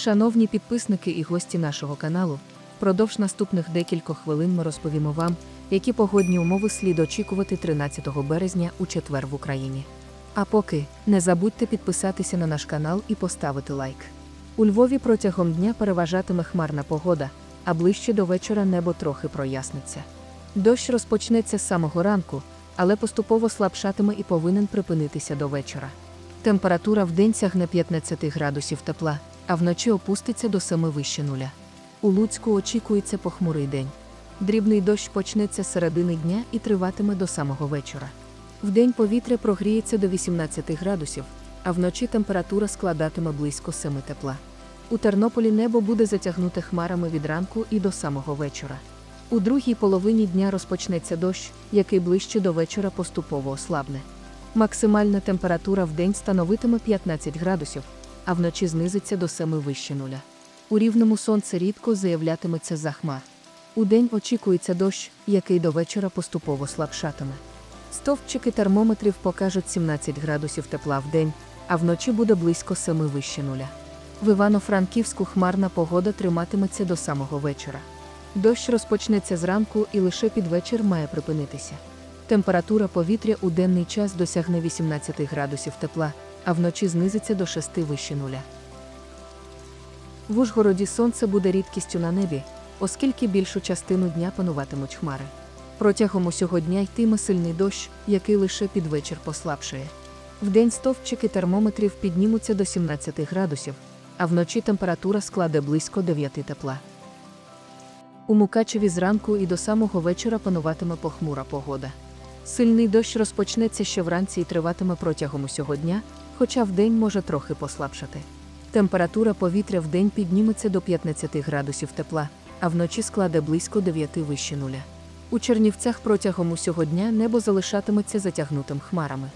Шановні підписники і гості нашого каналу, впродовж наступних декількох хвилин ми розповімо вам, які погодні умови слід очікувати 13 березня у четвер в Україні. А поки не забудьте підписатися на наш канал і поставити лайк. У Львові протягом дня переважатиме хмарна погода, а ближче до вечора небо трохи проясниться. Дощ розпочнеться з самого ранку, але поступово слабшатиме і повинен припинитися до вечора. Температура в день сягне 15 градусів тепла, а вночі опуститься до 7 вище нуля. У Луцьку очікується похмурий день. Дрібний дощ почнеться з середини дня і триватиме до самого вечора. Вдень повітря прогріється до 18 градусів, а вночі температура складатиме близько 7 тепла. У Тернополі небо буде затягнуте хмарами від ранку і до самого вечора. У другій половині дня розпочнеться дощ, який ближче до вечора поступово ослабне. Максимальна температура в день становитиме 15 градусів, а вночі знизиться до 7 вище нуля. У рівному сонце рідко заявлятиметься за хмар. У день очікується дощ, який до вечора поступово слабшатиме. Стовпчики термометрів покажуть 17 градусів тепла в день, а вночі буде близько 7 вище нуля. В Івано-Франківську хмарна погода триматиметься до самого вечора. Дощ розпочнеться зранку і лише під вечір має припинитися. Температура повітря у денний час досягне 18 градусів тепла, а вночі знизиться до 6 вище нуля. В Ужгороді сонце буде рідкістю на небі, оскільки більшу частину дня пануватимуть хмари. Протягом усього дня йтиме сильний дощ, який лише під вечір послабшає. Вдень стовпчики термометрів піднімуться до 17 градусів, а вночі температура складе близько 9 тепла. У Мукачеві зранку і до самого вечора пануватиме похмура погода. Сильний дощ розпочнеться ще вранці і триватиме протягом усього дня, хоча вдень може трохи послабшати. Температура повітря вдень підніметься до 15 градусів тепла, а вночі складе близько 9 вище нуля. У Чернівцях протягом усього дня небо залишатиметься затягнутим хмарами.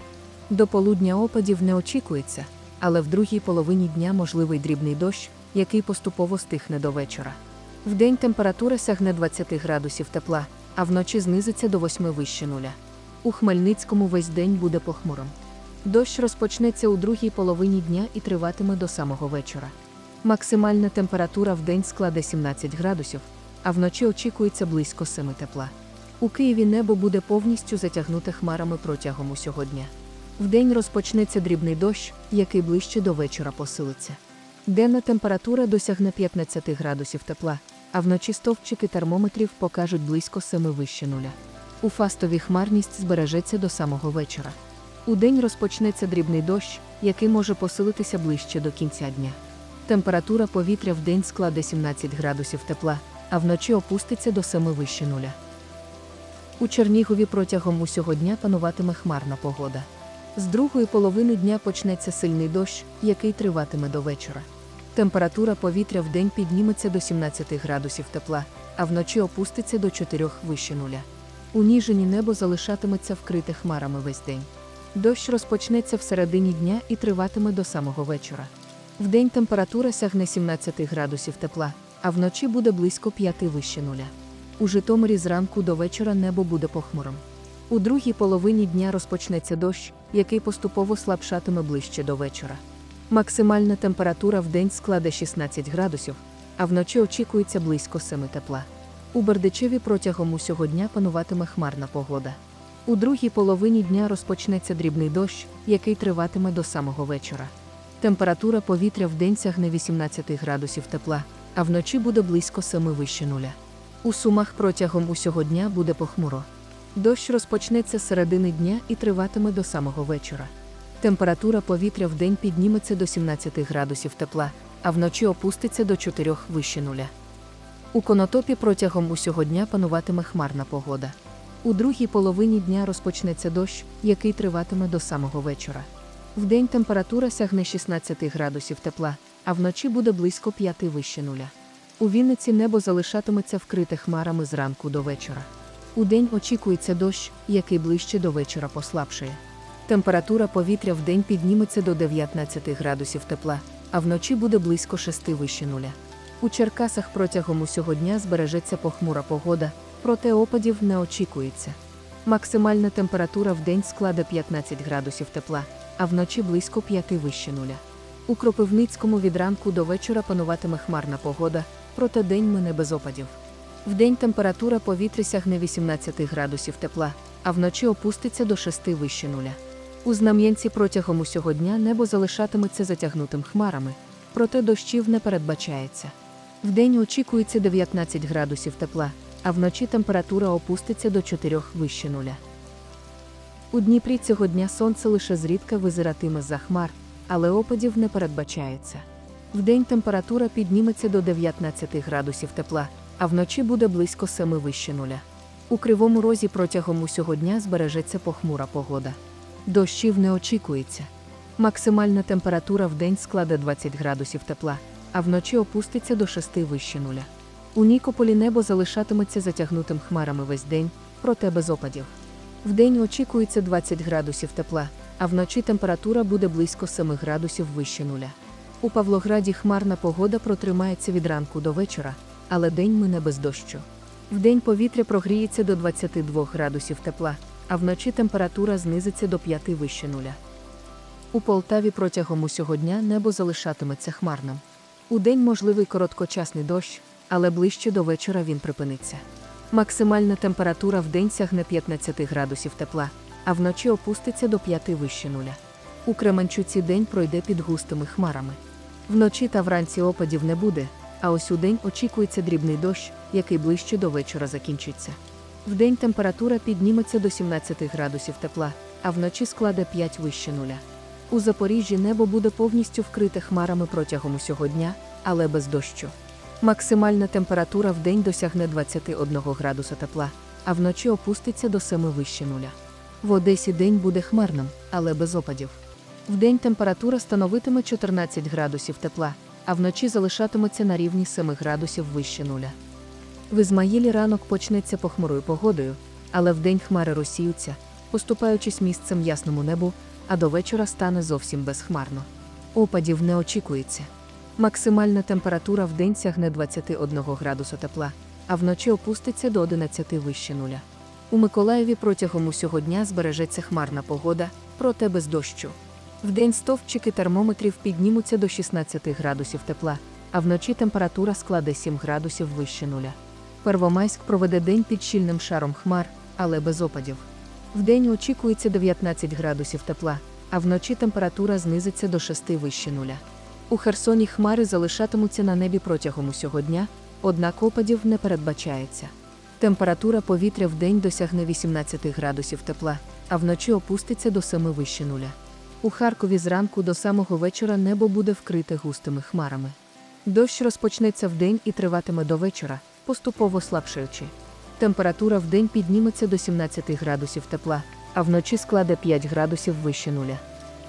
До полудня опадів не очікується, але в другій половині дня можливий дрібний дощ, який поступово стихне до вечора. Вдень температура сягне 20 градусів тепла, а вночі знизиться до 8 вище нуля. У Хмельницькому весь день буде похмурим. Дощ розпочнеться у другій половині дня і триватиме до самого вечора. Максимальна температура в день складе 17 градусів, а вночі очікується близько 7 тепла. У Києві небо буде повністю затягнуте хмарами протягом усього дня. Вдень розпочнеться дрібний дощ, який ближче до вечора посилиться. Денна температура досягне 15 градусів тепла, а вночі стовпчики термометрів покажуть близько 7 вище нуля. У фастові хмарність збережеться до самого вечора. У день розпочнеться дрібний дощ, який може посилитися ближче до кінця дня. Температура повітря в день складе 17 градусів тепла, а вночі опуститься до 7 вище нуля. У Чернігові протягом усього дня пануватиме хмарна погода. З другої половини дня почнеться сильний дощ, який триватиме до вечора. Температура повітря в день підніметься до 17 градусів тепла, а вночі опуститься до 4 вище нуля. У Ніжині небо залишатиметься вкрите хмарами весь день. Дощ розпочнеться в середині дня і триватиме до самого вечора. Вдень температура сягне 17 градусів тепла, а вночі буде близько 5 вище нуля. У Житомирі зранку до вечора небо буде похмурим. У другій половині дня розпочнеться дощ, який поступово слабшатиме ближче до вечора. Максимальна температура в день складе 16 градусів, а вночі очікується близько 7 тепла. У Бердичеві протягом усього дня пануватиме хмарна погода. У другій половині дня розпочнеться дрібний дощ, який триватиме до самого вечора. Температура повітря в день сягне 18 градусів тепла, а вночі буде близько 7 вище нуля. У сумах протягом усього дня буде похмуро. Дощ розпочнеться з середини дня і триватиме до самого вечора. Температура повітря в день підніметься до 17 градусів тепла, а вночі опуститься до 4 вище нуля. У конотопі протягом усього дня пануватиме хмарна погода. У другій половині дня розпочнеться дощ, який триватиме до самого вечора. Вдень температура сягне 16 градусів тепла, а вночі буде близько 5 вище нуля. У Вінниці небо залишатиметься вкрите хмарами зранку до вечора. Удень очікується дощ, який ближче до вечора послабшає. Температура повітря в день підніметься до 19 градусів тепла, а вночі буде близько 6 вище нуля. У Черкасах протягом усього дня збережеться похмура погода, проте опадів не очікується. Максимальна температура в день складе 15 градусів тепла, а вночі близько 5 вище нуля. У Кропивницькому від ранку до вечора пануватиме хмарна погода, проте день мине без опадів. Вдень температура повітря сягне 18 градусів тепла, а вночі опуститься до 6 вище нуля. У Знам'янці протягом усього дня небо залишатиметься затягнутим хмарами, проте дощів не передбачається. Вдень очікується 19 градусів тепла, а вночі температура опуститься до 4 вище нуля. У Дніпрі цього дня сонце лише зрідка визиратиме за хмар, але опадів не передбачається. Вдень температура підніметься до 19 градусів тепла, а вночі буде близько 7 вище нуля. У кривому розі протягом усього дня збережеться похмура погода. Дощів не очікується. Максимальна температура в день складе 20 градусів тепла, а вночі опуститься до 6 вище нуля. У Нікополі небо залишатиметься затягнутим хмарами весь день, проте без опадів. Вдень очікується 20 градусів тепла, а вночі температура буде близько 7 градусів вище нуля. У Павлограді хмарна погода протримається від ранку до вечора, але день мине без дощу. Вдень повітря прогріється до 22 градусів тепла, а вночі температура знизиться до 5 вище нуля. У Полтаві протягом усього дня небо залишатиметься хмарним. Удень можливий короткочасний дощ, але ближче до вечора він припиниться. Максимальна температура в день сягне 15 градусів тепла, а вночі опуститься до 5 вище нуля. У Кременчуці день пройде під густими хмарами. Вночі та вранці опадів не буде, а ось у день очікується дрібний дощ, який ближче до вечора закінчиться. Вдень температура підніметься до 17 градусів тепла, а вночі складе 5 вище нуля. У Запоріжжі небо буде повністю вкрите хмарами протягом усього дня, але без дощу. Максимальна температура в день досягне 21 градуса тепла, а вночі опуститься до 7 вище нуля. В Одесі день буде хмарним, але без опадів. Вдень температура становитиме 14 градусів тепла, а вночі залишатиметься на рівні 7 градусів вище нуля. В Ізмаїлі ранок почнеться похмурою погодою, але вдень хмари розсіються, поступаючись місцем ясному небу, а до вечора стане зовсім безхмарно. Опадів не очікується. Максимальна температура в день сягне 21 градуса тепла, а вночі опуститься до 11 вище нуля. У Миколаєві протягом усього дня збережеться хмарна погода, проте без дощу. Вдень стовпчики термометрів піднімуться до 16 градусів тепла, а вночі температура складе 7 градусів вище нуля. Первомайськ проведе день під щільним шаром хмар, але без опадів. Вдень очікується 19 градусів тепла, а вночі температура знизиться до 6 вище нуля. У Херсоні хмари залишатимуться на небі протягом усього дня, однак опадів не передбачається. Температура повітря вдень досягне 18 градусів тепла, а вночі опуститься до 7 вище нуля. У Харкові зранку до самого вечора небо буде вкрите густими хмарами. Дощ розпочнеться вдень і триватиме до вечора, поступово слабшаючи. Температура вдень підніметься до 17 градусів тепла, а вночі складе 5 градусів вище нуля.